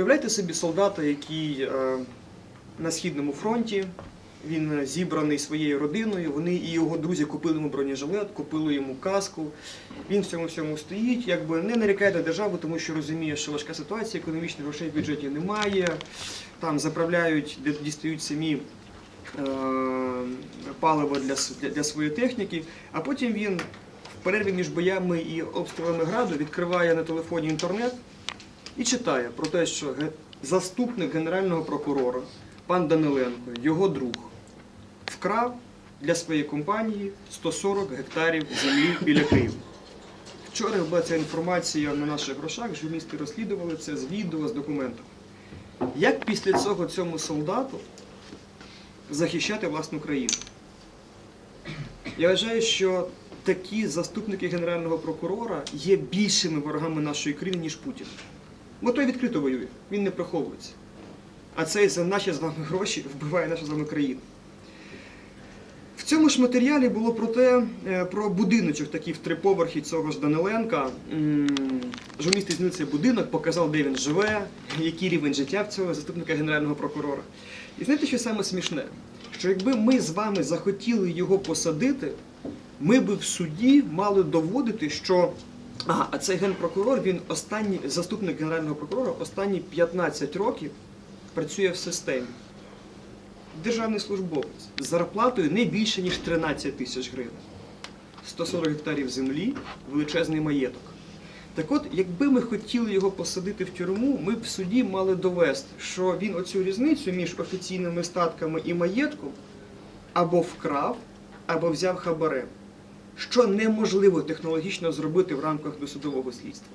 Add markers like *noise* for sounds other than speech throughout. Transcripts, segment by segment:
Уявляйте собі солдата, який е, на східному фронті, він зібраний своєю родиною. Вони і його друзі купили йому бронежилет, купили йому каску. Він в цьому всьому стоїть, якби не нарікає на державу, тому що розуміє, що важка ситуація, економічних грошей в бюджеті немає. Там заправляють, де дістають самі е, паливо для, для своєї техніки, а потім він в перерві між боями і обстрілами граду відкриває на телефоні інтернет і читає про те, що заступник генерального прокурора, пан Даниленко, його друг, вкрав для своєї компанії 140 гектарів землі біля Києва. Вчора була ця інформація на наших грошах, журналісти розслідували це з відео, з документів. Як після цього цьому солдату захищати власну країну? Я вважаю, що такі заступники генерального прокурора є більшими ворогами нашої країни, ніж Путін. Бо той відкрито воює, він не приховується. А цей за наші з вами гроші *laughs* вбиває нашу з вами країну. В цьому ж матеріалі було про те, е, про будиночок такий в три поверхи цього ж Даниленка. Журналісти зняли цей будинок, показав, де він живе, який рівень життя в цього заступника генерального прокурора. І знаєте, що саме смішне? Що якби ми з вами захотіли його посадити, ми би в суді мали доводити, що ага, а цей генпрокурор, він останній заступник генерального прокурора, останні 15 років працює в системі. Державний службовець з зарплатою не більше, ніж 13 тисяч гривень. 140 гектарів землі, величезний маєток. Так от, якби ми хотіли його посадити в тюрму, ми б в суді мали довести, що він оцю різницю між офіційними статками і маєтком або вкрав, або взяв хабарем, що неможливо технологічно зробити в рамках досудового слідства.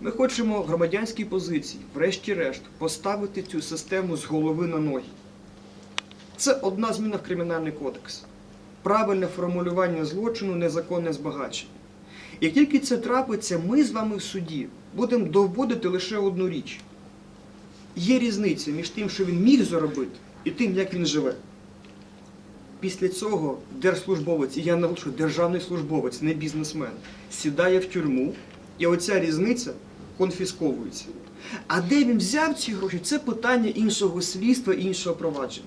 Ми хочемо громадянській позиції, врешті-решт, поставити цю систему з голови на ноги. Це одна зміна в Кримінальний кодекс. Правильне формулювання злочину, незаконне збагачення. Як тільки це трапиться, ми з вами в суді будемо доводити лише одну річ. Є різниця між тим, що він міг заробити, і тим, як він живе. Після цього держслужбовець, і я наголошую, державний службовець, не бізнесмен, сідає в тюрму, і оця різниця конфісковується. А де він взяв ці гроші, це питання іншого слідства, іншого провадження.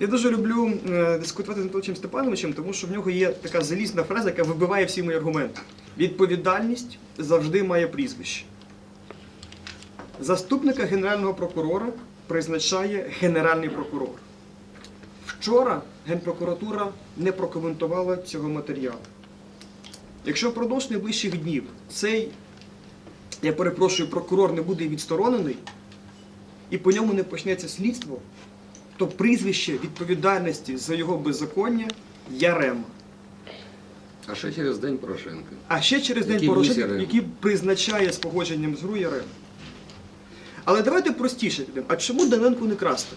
Я дуже люблю е, дискутувати з Анатолієм Степановичем, тому що в нього є така залізна фраза, яка вибиває всі мої аргументи. Відповідальність завжди має прізвище. Заступника генерального прокурора призначає генеральний прокурор. Вчора Генпрокуратура не прокоментувала цього матеріалу. Якщо впродовж найближчих днів цей, я перепрошую, прокурор не буде відсторонений і по ньому не почнеться слідство, то прізвище відповідальності за його беззаконня Ярема. А ще через день Порошенка. А ще через день Порошенка, який призначає з погодженням з ГРУ Ярема. Але давайте простіше підемо. А чому Даненку не красти?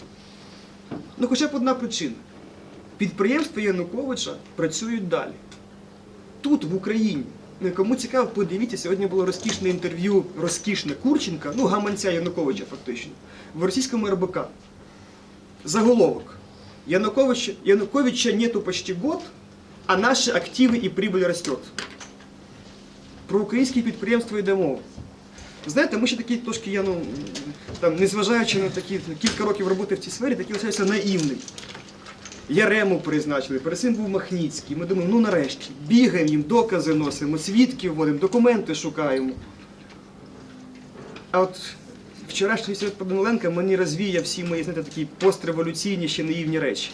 Ну хоча б одна причина. Підприємства Януковича працюють далі. Тут, в Україні. Ну, Кому цікаво, подивіться, сьогодні було розкішне інтерв'ю, розкішне Курченка, ну гаманця Януковича фактично, в російському РБК. Заголовок. Януковича, Януковича нету почти год, а наші активи і прибыль растет. Про українські підприємства йде мова. Знаєте, ми ще такі трошки, я ну, там, незважаючи на такі кілька років роботи в цій сфері, такі лишаюся наївний. Ярему призначили, перед цим був Махніцький. Ми думаємо, ну нарешті, бігаємо їм, докази носимо, свідків вводимо, документи шукаємо. А от вчорашній світ Даниленка мені розвіяв всі мої, знаєте, такі постреволюційні ще наївні речі.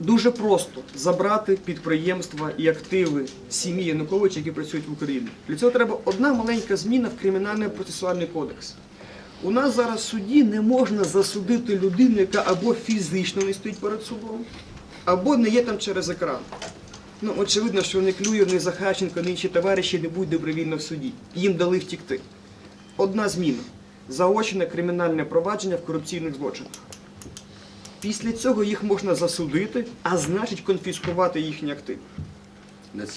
Дуже просто забрати підприємства і активи сім'ї Януковича, які працюють в Україні. Для цього треба одна маленька зміна в кримінальний процесуальний кодекс. У нас зараз в суді не можна засудити людину, яка або фізично не стоїть перед судом, або не є там через екран. Ну, очевидно, що не Клюєв, не Захарченко, не інші товариші не будуть добровільно в суді. Їм дали втікти. Одна зміна заочне кримінальне провадження в корупційних злочинах. Після цього їх можна засудити, а значить конфіскувати їхні активи.